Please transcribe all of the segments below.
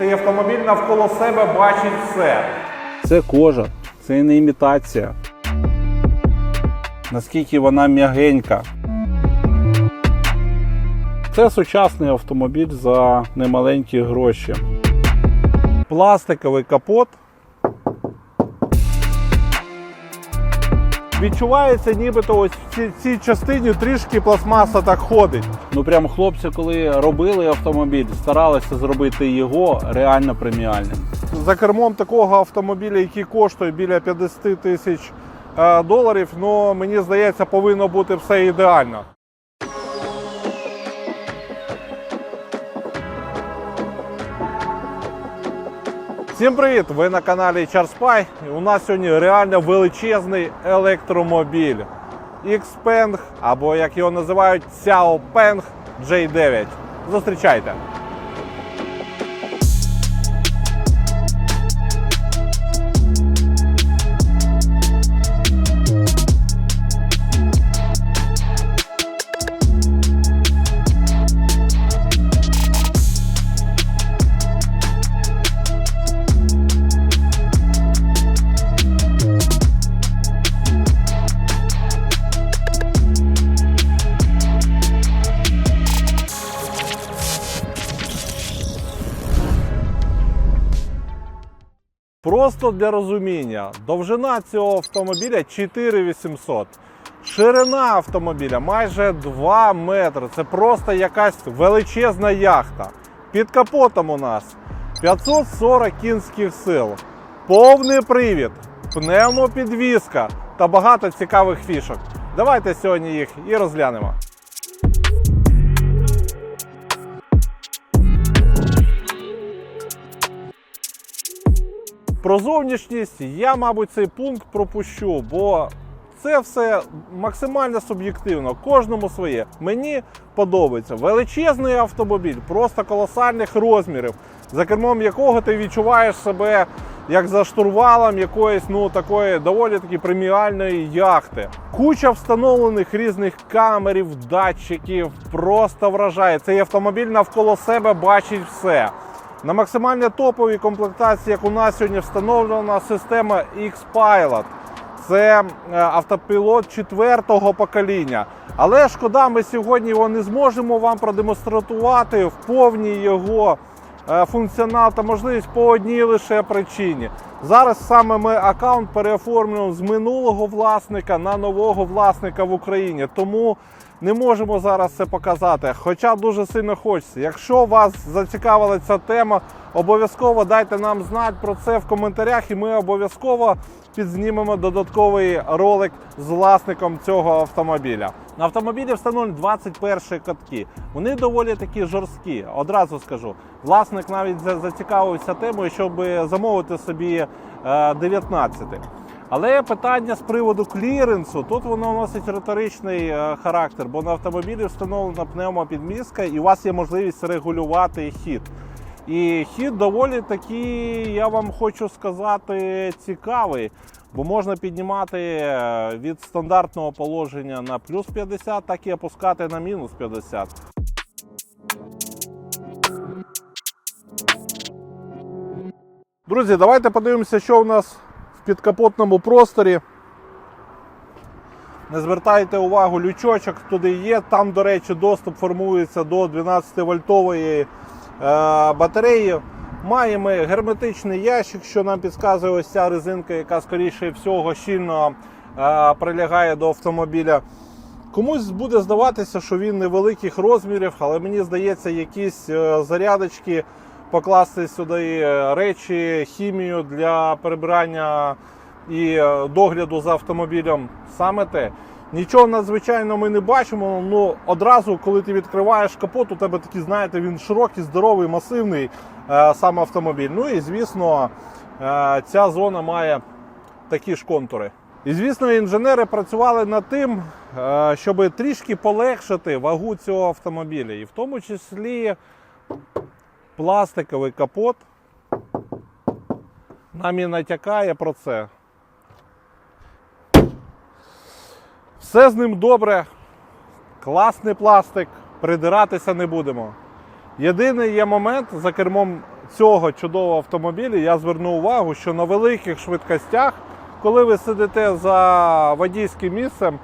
Цей автомобіль навколо себе бачить все. Це кожа, це не імітація. Наскільки вона м'ягенька. Це сучасний автомобіль за немаленькі гроші. Пластиковий капот. Відчувається, нібито ось в цій, цій частині трішки пластмаса так ходить. Ну прям хлопці, коли робили автомобіль, старалися зробити його реально преміальним. За кермом такого автомобіля, який коштує біля 50 тисяч е, доларів, ну мені здається, повинно бути все ідеально. Всім привіт! Ви на каналі CharSpy. У нас сьогодні реально величезний електромобіль Xpeng, або як його називають Xiaopeng J9. Зустрічайте! Просто для розуміння, довжина цього автомобіля 4800. Ширина автомобіля майже 2 метри. Це просто якась величезна яхта. Під капотом у нас 540 кінських сил, повний привід, пневмопідвізка та багато цікавих фішок. Давайте сьогодні їх і розглянемо. Про зовнішність я, мабуть, цей пункт пропущу, бо це все максимально суб'єктивно, кожному своє. Мені подобається величезний автомобіль, просто колосальних розмірів, за кермом якого ти відчуваєш себе як за штурвалом якоїсь ну такої доволі таки преміальної яхти. Куча встановлених різних камерів, датчиків, просто вражає. Цей автомобіль навколо себе бачить все. На максимально топовій комплектації, як у нас сьогодні встановлена система X-Pilot. Це е, автопілот четвертого покоління. Але шкода, ми сьогодні його не зможемо вам продемонструвати в повній його е, функціонал та можливість по одній лише причині. Зараз саме ми аккаунт переоформлюємо з минулого власника на нового власника в Україні. Тому не можемо зараз це показати. Хоча дуже сильно хочеться. Якщо вас зацікавила ця тема, обов'язково дайте нам знати про це в коментарях, і ми обов'язково підзнімемо додатковий ролик з власником цього автомобіля. На автомобілі встановлені 21 катки. Вони доволі такі жорсткі. Одразу скажу. Власник навіть за- зацікавився темою, щоб замовити собі е, 19. Але питання з приводу кліренсу, тут воно носить риторичний е, характер, бо на автомобілі встановлена пневмопідмістка і у вас є можливість регулювати хід. І хід доволі такий, я вам хочу сказати, цікавий, бо можна піднімати е, від стандартного положення на плюс 50, так і опускати на мінус 50. Друзі, давайте подивимося, що у нас в підкапотному просторі. Не звертайте увагу, лючочок туди є. Там, до речі, доступ формується до 12 вольтової е, батареї. Маємо герметичний ящик, що нам підказує ось ця резинка, яка скоріше всього щільно е, прилягає до автомобіля. Комусь буде здаватися, що він невеликих розмірів, але мені здається, якісь е, зарядочки покласти сюди е, речі, хімію для прибирання і е, догляду за автомобілем. Саме те. Нічого надзвичайного ми не бачимо. Ну одразу, коли ти відкриваєш капот, у тебе такий, знаєте, він широкий, здоровий, масивний е, сам автомобіль. Ну і звісно, е, ця зона має такі ж контури. І звісно, інженери працювали над тим, е, щоб трішки полегшити вагу цього автомобіля, і в тому числі пластиковий капот нам і натякає про це. Все з ним добре, класний пластик, придиратися не будемо. Єдиний є момент за кермом цього чудового автомобіля я зверну увагу, що на великих швидкостях, коли ви сидите за водійським місцем,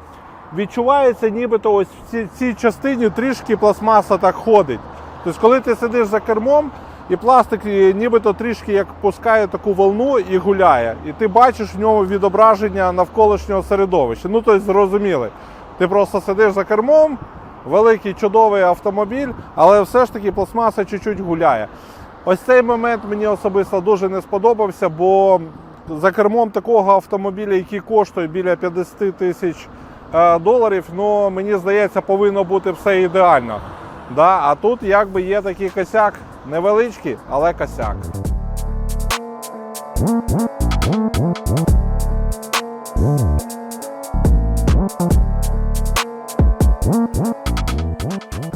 відчувається, нібито ось в цій, цій частині трішки пластмаса так ходить. Тобто, коли ти сидиш за кермом, і пластик нібито трішки як пускає таку волну і гуляє. І ти бачиш в ньому відображення навколишнього середовища. Ну, тобто, зрозуміли. Ти просто сидиш за кермом, великий чудовий автомобіль, але все ж таки пластмаса чуть-чуть гуляє. Ось цей момент мені особисто дуже не сподобався, бо за кермом такого автомобіля, який коштує біля 50 тисяч е, доларів, ну мені здається, повинно бути все ідеально. Да? А тут якби є такий косяк, невеличкий, але косяк.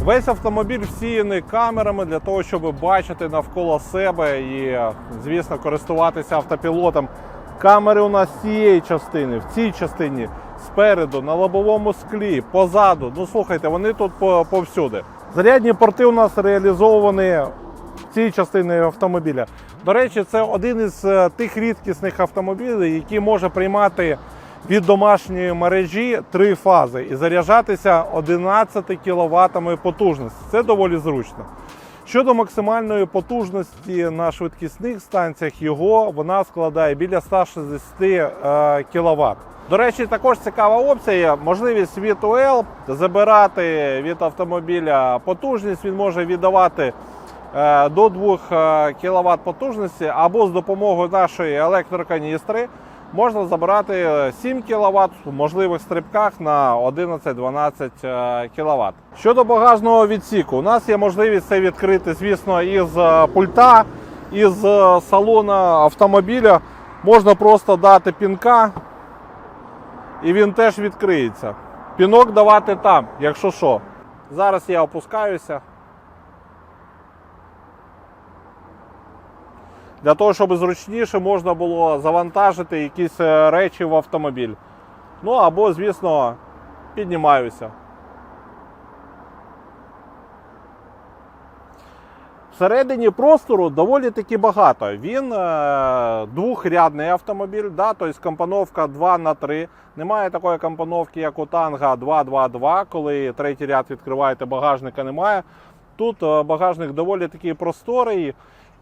Весь автомобіль всіяний камерами для того, щоб бачити навколо себе і, звісно, користуватися автопілотом. Камери у нас цієї частини, в цій частині, спереду, на лобовому склі, позаду. Ну слухайте, вони тут по- повсюди. Зарядні порти у нас реалізовані в цій частині автомобіля. До речі, це один із е, тих рідкісних автомобілів, який може приймати від домашньої мережі три фази і заряджатися 11 кВт потужності. Це доволі зручно. Щодо максимальної потужності на швидкісних станціях, його вона складає біля 160 кВт. До речі, також цікава опція. Можливість від УЛ забирати від автомобіля потужність. Він може віддавати е, до 2 кВт потужності або з допомогою нашої електроканістри можна забирати 7 кВт в можливих стрибках на 11-12 кВт. Щодо багажного відсіку, у нас є можливість це відкрити, звісно, із е, пульта, із е, салона автомобіля. Можна просто дати пінка, і він теж відкриється. Пінок давати там, якщо що. Зараз я опускаюся. Для того, щоб зручніше можна було завантажити якісь е, речі в автомобіль. Ну або, звісно, піднімаюся. Всередині простору доволі таки багато. Він е, двохрядний автомобіль, да, тобто компоновка 2 на 3 Немає такої компоновки, як у Танга 2-2-2, коли третій ряд відкриваєте, багажника немає. Тут е, багажник доволі такий просторий,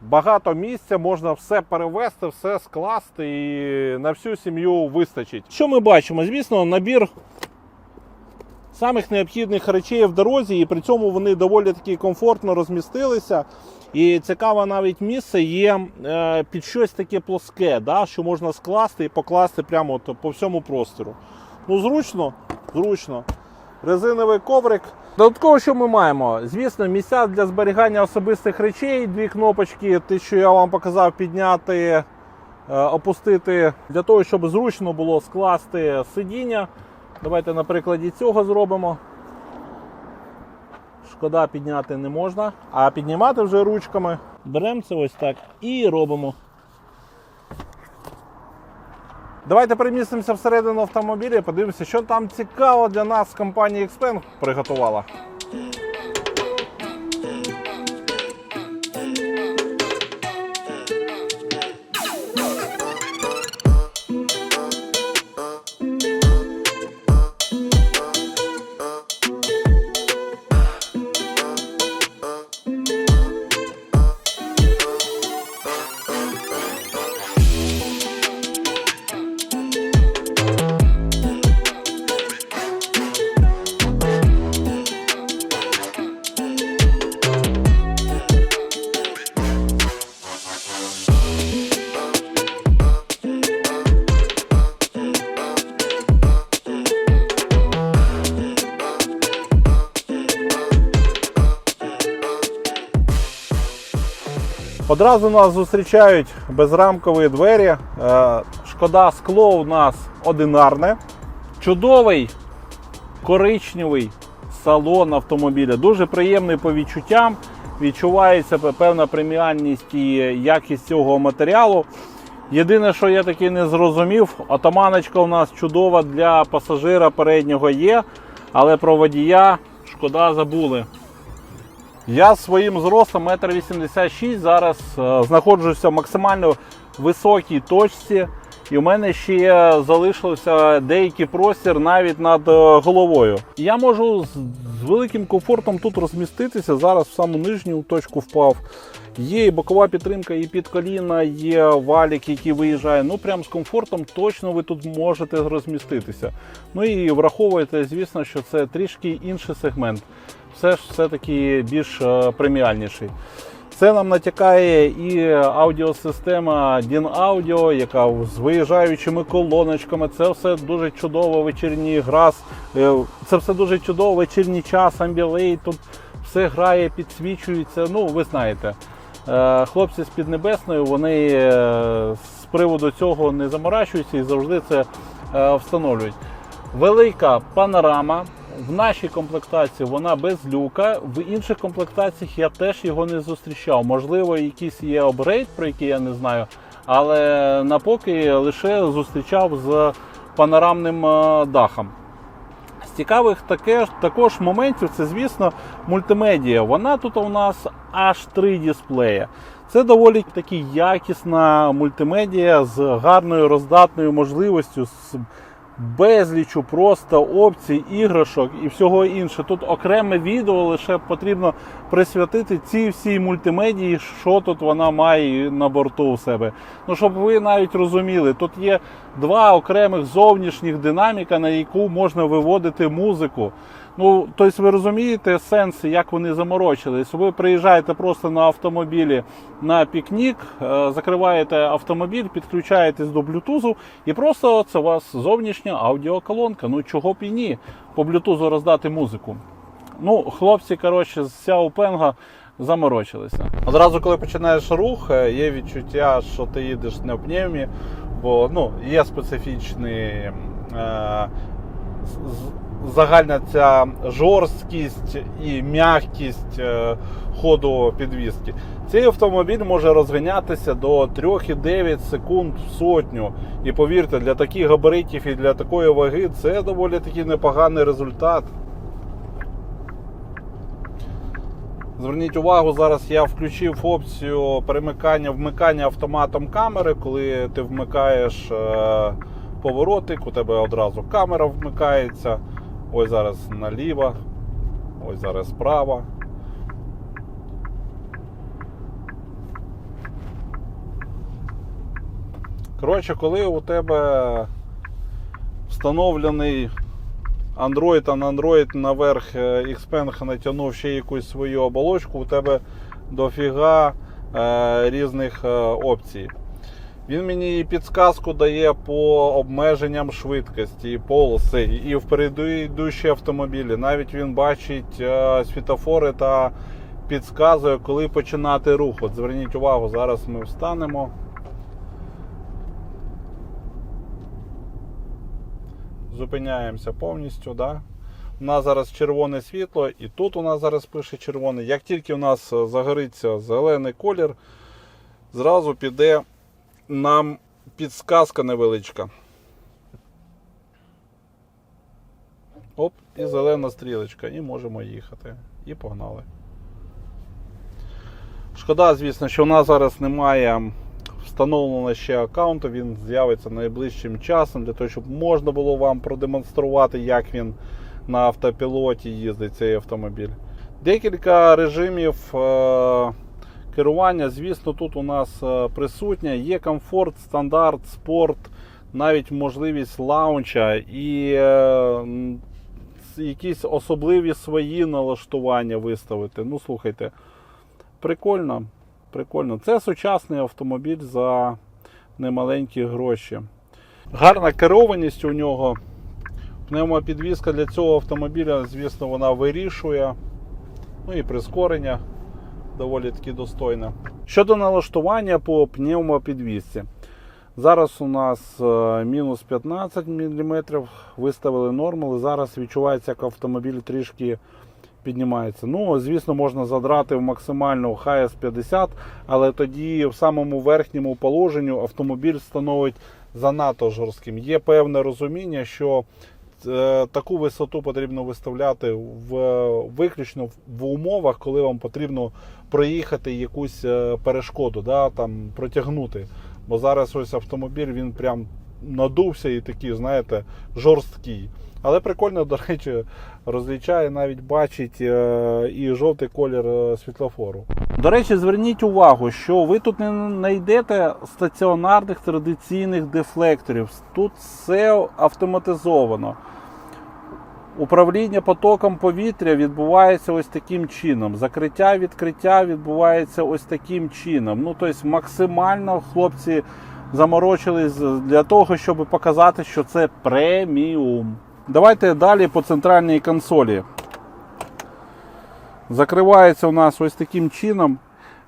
багато місця, можна все перевезти, все скласти і на всю сім'ю вистачить. Що ми бачимо? Звісно, набір самих необхідних речей в дорозі, і при цьому вони доволі таки комфортно розмістилися. І цікаве навіть місце є е, під щось таке плоске, да, що можна скласти і покласти прямо от по всьому простору. Ну, зручно, зручно. Резиновий коврик. Додатково, що ми маємо? Звісно, місця для зберігання особистих речей, дві кнопочки, те, що я вам показав, підняти, е, опустити, для того, щоб зручно було скласти сидіння. Давайте на прикладі цього зробимо. Шкода підняти не можна, а піднімати вже ручками. Беремо це ось так і робимо. Давайте перемістимося всередину автомобіля і подивимося, що там цікаво для нас компанія Xpeng приготувала. Одразу нас зустрічають безрамкові двері. Е, Шкода скло у нас одинарне. Чудовий коричневий салон автомобіля. Дуже приємний по відчуттям. Відчувається певна преміальність і якість цього матеріалу. Єдине, що я таки не зрозумів, отаманочка у нас чудова для пасажира переднього є, але про водія шкода забули. Я своїм зростом 1,86 м зараз е, знаходжуся в максимально високій точці, і у мене ще залишився деякий простір навіть над е, головою. Я можу з великим комфортом тут розміститися. Зараз в саму нижню точку впав. Є і бокова підтримка, і під коліна, є валік, який виїжджає. Ну прям з комфортом точно ви тут можете розміститися. Ну і враховуйте, звісно, що це трішки інший сегмент. Все ж все-таки більш е, преміальніший. Це нам натякає і аудіосистема DIN Audio, яка з виїжджаючими колоночками. Це все дуже чудово, вечірній грас. Е, Це все дуже чудово, вечірній час, амбілей. Тут все грає, підсвічується. Ну, ви знаєте. Е, Хлопці з Піднебесної, вони з приводу цього не заморачуються і завжди це встановлюють. Велика панорама. В нашій комплектації вона без люка. В інших комплектаціях я теж його не зустрічав. Можливо, якийсь є апгрейд, про який я не знаю. Але напоки лише зустрічав з панорамним е, дахом. З цікавих таке, також моментів це, звісно, мультимедія. Вона тут у нас аж три дисплеї. Це доволі таки якісна мультимедія з гарною роздатною можливістю, безлічу просто опцій, іграшок і всього інше. Тут окреме відео лише потрібно присвятити цій всій мультимедії, що тут вона має на борту у себе. Ну, щоб ви навіть розуміли, тут є два окремих зовнішніх динаміка, на яку можна виводити музику. Ну, тобто ви розумієте сенс, як вони заморочились. Ви приїжджаєте просто на автомобілі на пікнік, е, закриваєте автомобіль, підключаєтесь до блютузу, і просто це у вас зовнішня аудіоколонка. Ну чого б і ні, по блютузу роздати музику. Ну, хлопці, коротше, з Сяопенга заморочилися. Одразу, коли починаєш рух, е, є відчуття, що ти їдеш не в пневмі, бо ну, є специфічний. Е, Загальна ця жорсткість і м'якість е, ходу підвіски. Цей автомобіль може розганятися до 3,9 секунд в сотню. І повірте, для таких габаритів і для такої ваги це доволі таки непоганий результат. Зверніть увагу, зараз я включив опцію перемикання вмикання автоматом камери, коли ти вмикаєш е, поворотик, у тебе одразу камера вмикається. Ось зараз наліво, ось зараз справа. Коротше, коли у тебе встановлений Android, а на Android наверх е, Xpeng натягнув ще якусь свою оболочку, у тебе дофіга е, різних е, опцій. Він мені і підсказку дає по обмеженням швидкості, і полоси, і впереду йдущі автомобілі. Навіть він бачить е, світофори та підказує, коли починати рух. От зверніть увагу, зараз ми встанемо. Зупиняємося повністю. Да? У нас зараз червоне світло, і тут у нас зараз пише червоне. Як тільки у нас е, загориться зелений колір, зразу піде нам підсказка невеличка. Оп, і зелена стрілочка, і можемо їхати. І погнали. Шкода, звісно, що у нас зараз немає встановлено ще аккаунту, він з'явиться найближчим часом, для того, щоб можна було вам продемонструвати, як він на автопілоті їздить цей автомобіль. Декілька режимів е- керування, звісно, тут у нас е, присутня. Є комфорт, стандарт, спорт, навіть можливість лаунча і е, якісь особливі свої налаштування виставити. Ну, слухайте, прикольно. Прикольно. Це сучасний автомобіль за немаленькі гроші. Гарна керованість у нього. Пневмопідвізка для цього автомобіля, звісно, вона вирішує. Ну і прискорення доволі таки достойне. Щодо налаштування по пневмопідвізці. Зараз у нас е, мінус 15 мм, виставили норму, але зараз відчувається, як автомобіль трішки піднімається. Ну, звісно, можна задрати в максимальну HS 50, але тоді в самому верхньому положенні автомобіль становить занадто жорстким. Є певне розуміння, що таку висоту потрібно виставляти в, виключно в, в умовах, коли вам потрібно проїхати якусь е, перешкоду, да, там, протягнути. Бо зараз ось автомобіль він прям надувся і такий, знаєте, жорсткий. Але прикольно, до речі, розлічає, навіть бачить е, і жовтий колір е, світлофору. До речі, зверніть увагу, що ви тут не знайдете стаціонарних традиційних дефлекторів. Тут все автоматизовано. Управління потоком повітря відбувається ось таким чином. Закриття відкриття відбувається ось таким чином. Ну, тобто, максимально хлопці заморочились для того, щоб показати, що це преміум. Давайте далі по центральній консолі. Закривається у нас ось таким чином.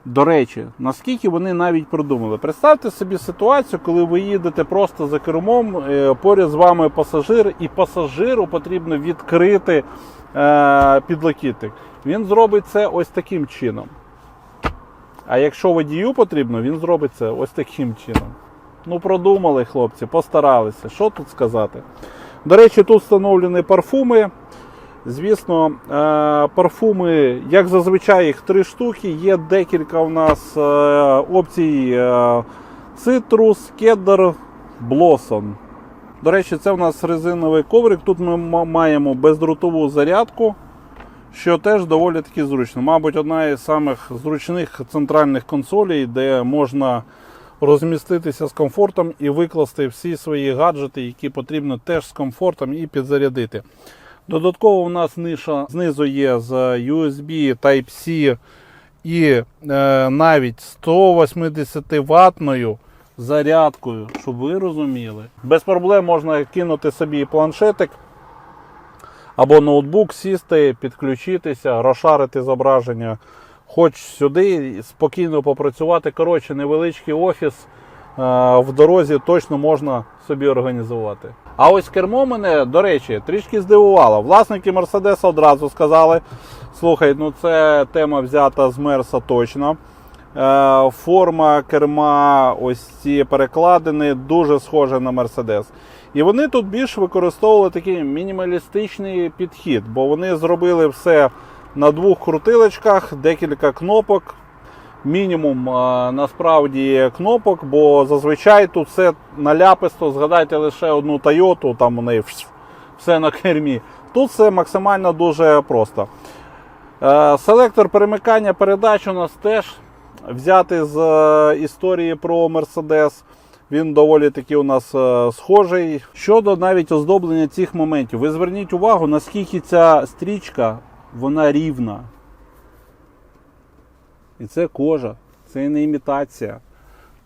До речі, наскільки вони навіть продумали. Представте собі ситуацію, коли ви їдете просто за кермом, е, поряд з вами пасажир, і пасажиру потрібно відкрити е, підлокітник. Він зробить це ось таким чином. А якщо водію потрібно, він зробить це ось таким чином. Ну, продумали хлопці, постаралися. Що тут сказати? До речі, тут встановлені парфуми. Звісно, е, парфуми, як зазвичай, їх три штуки. Є декілька у нас е, опцій е, цитрус, кедр, блосон. До речі, це у нас резиновий коврик. Тут ми маємо бездротову зарядку, що теж доволі таки зручно. Мабуть, одна із самих зручних центральних консолей, де можна розміститися з комфортом і викласти всі свої гаджети, які потрібно теж з комфортом і підзарядити. Додатково у нас ниша знизу є з USB Type-C і е, навіть 180 ватною зарядкою, щоб ви розуміли. Без проблем можна кинути собі планшетик або ноутбук, сісти, підключитися, розшарити зображення. Хоч сюди спокійно попрацювати. Коротше, невеличкий офіс е, в дорозі точно можна собі організувати. А ось кермо мене, до речі, трішки здивувало. Власники Мерседеса одразу сказали: слухай, ну це тема взята з Мерса точно. Е, Форма керма, ось ці перекладини дуже схожа на Мерседес. І вони тут більш використовували такий мінімалістичний підхід, бо вони зробили все на двох крутилочках, декілька кнопок. Мінімум насправді кнопок, бо зазвичай тут все наляписто. Згадайте лише одну Тойоту, там у неї все на кермі. Тут все максимально дуже просто. Е, Селектор перемикання передач у нас теж взятий з е, історії про Mercedes. Він доволі таки у нас е, схожий. Щодо навіть оздоблення цих моментів, ви зверніть увагу, наскільки ця стрічка вона рівна. І це кожа, це не імітація.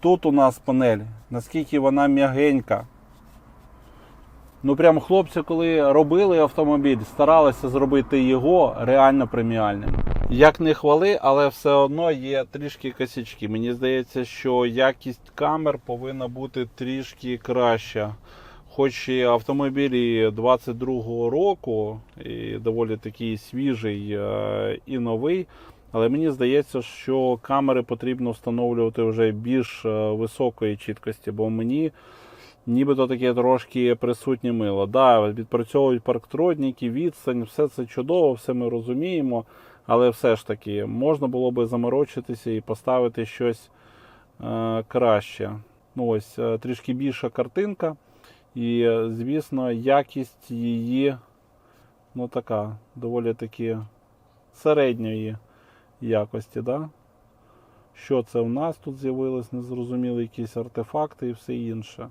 Тут у нас панель, наскільки вона м'ягенька. Ну прям хлопці, коли робили автомобіль, старалися зробити його реально преміальним. Як не хвали, але все одно є трішки косячки. Мені здається, що якість камер повинна бути трішки краща. Хоч і автомобілі 22-го року, і доволі такий свіжий е, і новий. Але мені здається, що камери потрібно встановлювати вже більш е, високої чіткості, бо мені нібито таке трошки присутнє мило. Да, відпрацьовують парктроники, відстань, все це чудово, все ми розуміємо. Але все ж таки можна було би заморочитися і поставити щось е, краще. Ну ось е, трішки більша картинка. І, е, звісно, якість її ну така, доволі таки середньої якості. Да? Що це в нас тут з'явилось, незрозуміли якісь артефакти і все інше.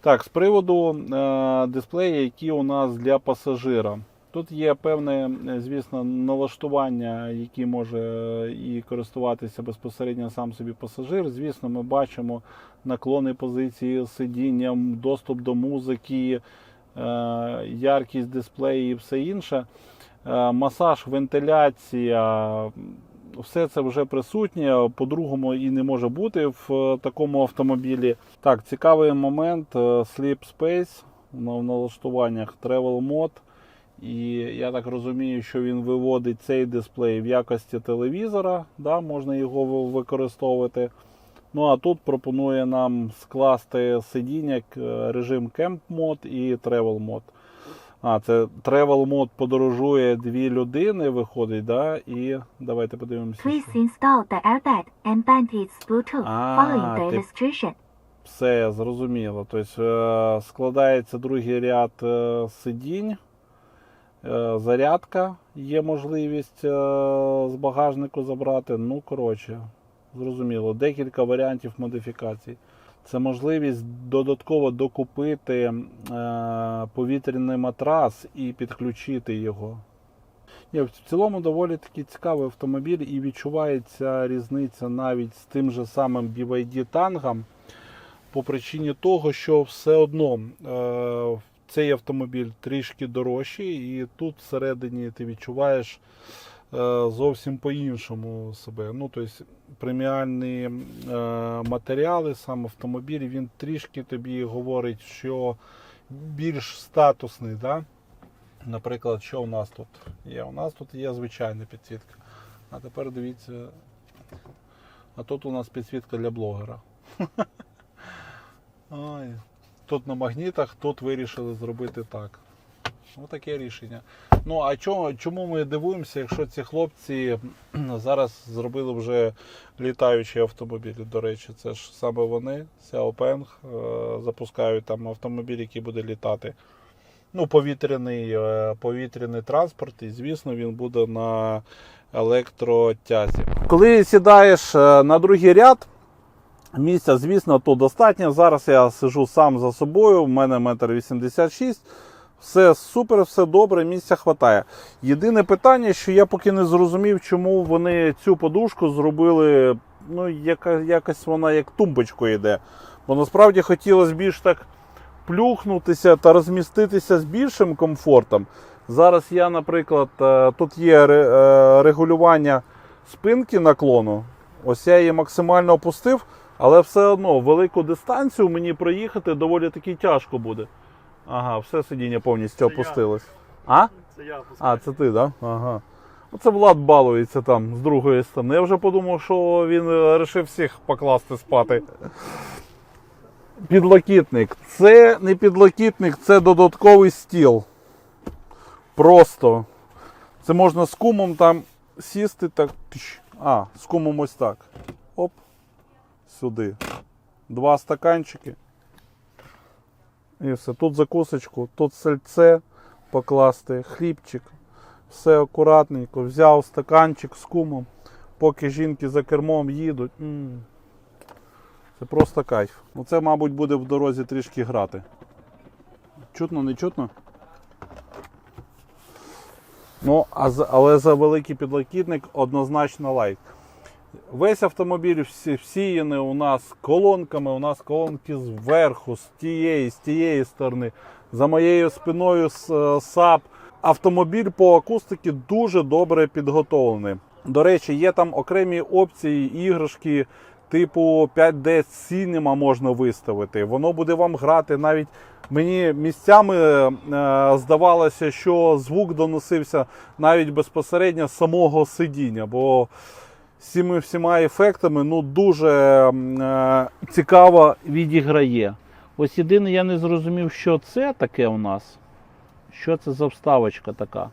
Так, з приводу е, дисплея, які у нас для пасажира. Тут є певне, е, звісно, налаштування, які може е, і користуватися безпосередньо сам собі пасажир. Звісно, ми бачимо наклони позиції сидіння, доступ до музики, е, яркість дисплею і все інше. Масаж, вентиляція, все це вже присутнє. По-другому і не може бути в такому автомобілі. Так, цікавий момент. Sleep Space в налаштуваннях Travel Mode. І я так розумію, що він виводить цей дисплей в якості телевізора. Да, можна його використовувати. Ну а тут пропонує нам скласти сидіння, режим Camp Mode і Travel Mode. А, це Travel Mode подорожує дві людини, виходить, да? І давайте подивимося. Please install the airbag and band its Bluetooth following the illustration. Все зрозуміло. Тобто е, складається другий ряд е, сидінь, е, зарядка, є можливість е, з багажнику забрати. Ну, коротше, зрозуміло, декілька варіантів модифікацій. Це можливість додатково докупити е, повітряний матрас і підключити його. Ні, в цілому доволі такий цікавий автомобіль і відчувається різниця навіть з тим же самим BYD тангом по причині того, що все одно е, цей автомобіль трішки дорожчий, і тут всередині ти відчуваєш е, зовсім по-іншому себе. Ну, тобто преміальні е, матеріали, сам автомобіль, він трішки тобі говорить, що більш статусний. Да? Наприклад, що у нас тут є? У нас тут є звичайна підсвітка. А тепер дивіться. А тут у нас підсвітка для блогера. Ой. Тут на магнітах, тут вирішили зробити так. Ось таке рішення. Ну а чому, чому ми дивуємося, якщо ці хлопці зараз зробили вже літаючі автомобілі? До речі, це ж саме вони, е, запускають там автомобіль, який буде літати. Ну, повітряний, е, повітряний транспорт, і звісно, він буде на електротязі. Коли сідаєш е, на другий ряд, Місця, звісно, тут достатньо. Зараз я сижу сам за собою, в мене метр вісімдесят шість. Все супер, все добре, місця вистачає. Єдине питання, що я поки не зрозумів, чому вони цю подушку зробили, ну, яка, якось вона як тумбочкою йде. Бо насправді хотілося більш так плюхнутися та розміститися з більшим комфортом. Зараз я, наприклад, е, тут є е, регулювання спинки наклону. Ось я її максимально опустив, але все одно велику дистанцію мені проїхати доволі таки тяжко буде. Ага, все сидіння повністю Це я. опустилось. А? Це я А, це ти, так? Да? Ага. Оце Влад балується там з другої сторони. Я вже подумав, що він вирішив всіх покласти спати. Підлокітник. Це не підлокітник, це додатковий стіл. Просто. Це можна з кумом там сісти так. А, з кумом ось так. Сюди. Два стаканчики. І все. Тут закусочку, тут сальце покласти, хлібчик. Все акуратненько. Взяв стаканчик з кумом, поки жінки за кермом їдуть. М. Це просто кайф. Ну це, мабуть, буде в дорозі трішки грати. Чутно, не чутно? Ну, а але за великий підлокітник однозначно лайк. Весь автомобіль всі, всіяний у нас колонками, у нас колонки зверху, з тієї, з тієї сторони. За моєю спиною е, САП. Автомобіль по акустиці дуже добре підготовлений. До речі, є там окремі опції, іграшки типу 5D Cinema можна виставити. Воно буде вам грати навіть. Мені місцями е, здавалося, що звук доносився навіть безпосередньо з самого сидіння, бо цими всіма ефектами ну, дуже е, цікаво відіграє. Ось єдине, я не зрозумів, що це таке у нас. Що це за вставочка така.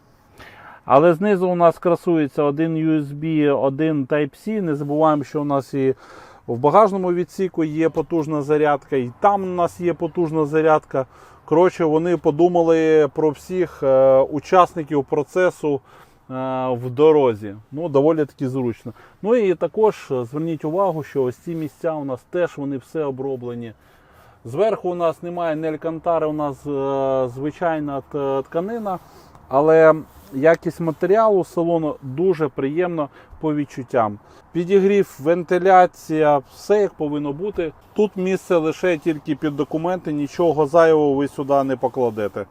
Але знизу у нас красується один USB, один Type-C. Не забуваємо, що у нас і в багажному відсіку є потужна зарядка, і там у нас є потужна зарядка. Коротше, вони подумали про всіх е, учасників процесу в дорозі. Ну, доволі таки зручно. Ну і також е, зверніть увагу, що ось ці місця у нас теж вони все оброблені. Зверху у нас немає не алькантари, у нас е, звичайна тканина, але якість матеріалу салону дуже приємно по відчуттям. Підігрів, вентиляція, все як повинно бути. Тут місце лише тільки під документи, нічого зайвого ви сюди не покладете.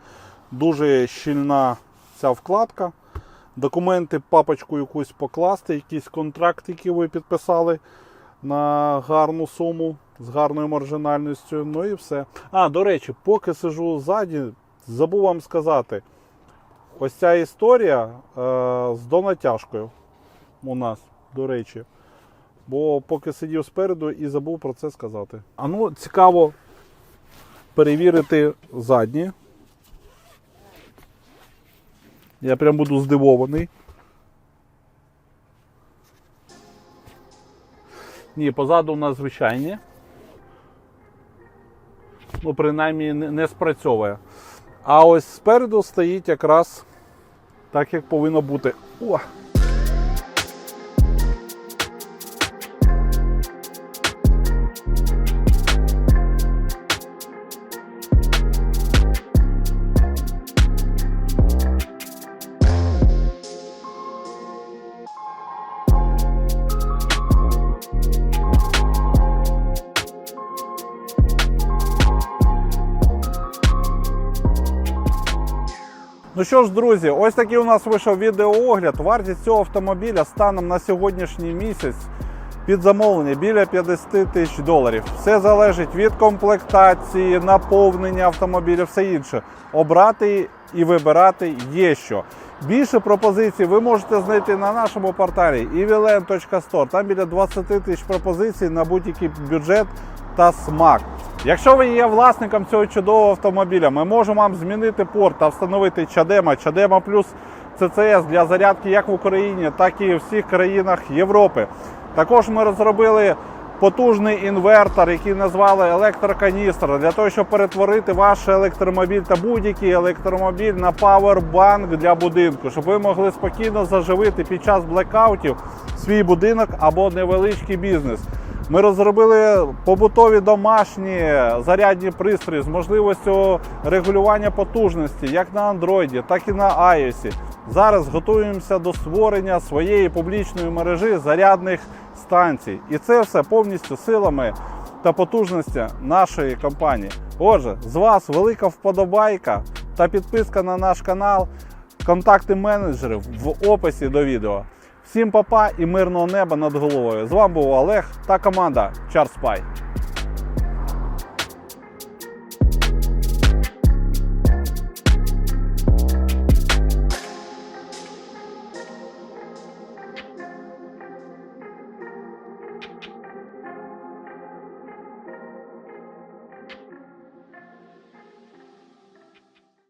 Дуже щільна ця вкладка. Документи, папочку якусь покласти, якийсь контракт, який ви підписали на гарну суму з гарною маржинальністю. Ну і все. А, до речі, поки сижу ззаді, забув вам сказати. Ось ця історія е, з донатяжкою у нас, до речі. бо поки сидів спереду і забув про це сказати. А ну, цікаво перевірити задні. Я прям буду здивований. Ні, позаду у нас звичайні. Ну, принаймні, не, спрацьовує. А ось спереду стоїть якраз так, як повинно бути. О! Ж, друзі, ось такий у нас вийшов відеоогляд. Вартість цього автомобіля станом на сьогоднішній місяць під замовлення біля 50 тисяч доларів. Все залежить від комплектації, наповнення автомобіля, все інше. Обрати і вибирати є що. Більше пропозицій ви можете знайти на нашому порталі evilen.store. Там біля 20 тисяч пропозицій на будь-який бюджет та смак. Якщо ви є власником цього чудового автомобіля, ми можемо вам змінити порт та встановити Чадема, Чадема плюс CCS для зарядки як в Україні, так і в всіх країнах Європи. Також ми розробили потужний інвертор, який назвали електроканістр, для того, щоб перетворити ваш електромобіль та будь-який електромобіль на павербанк для будинку, щоб ви могли спокійно заживити під час блекаутів свій будинок або невеличкий бізнес. Ми розробили побутові домашні зарядні пристрої з можливістю регулювання потужності як на Android, так і на iOS. Зараз готуємося до створення своєї публічної мережі зарядних станцій. І це все повністю силами та потужності нашої компанії. Отже, з вас велика вподобайка та підписка на наш канал. Контакти менеджерів в описі до відео. Всім папа і мирного неба над головою. З вами був Олег та команда Чарспай.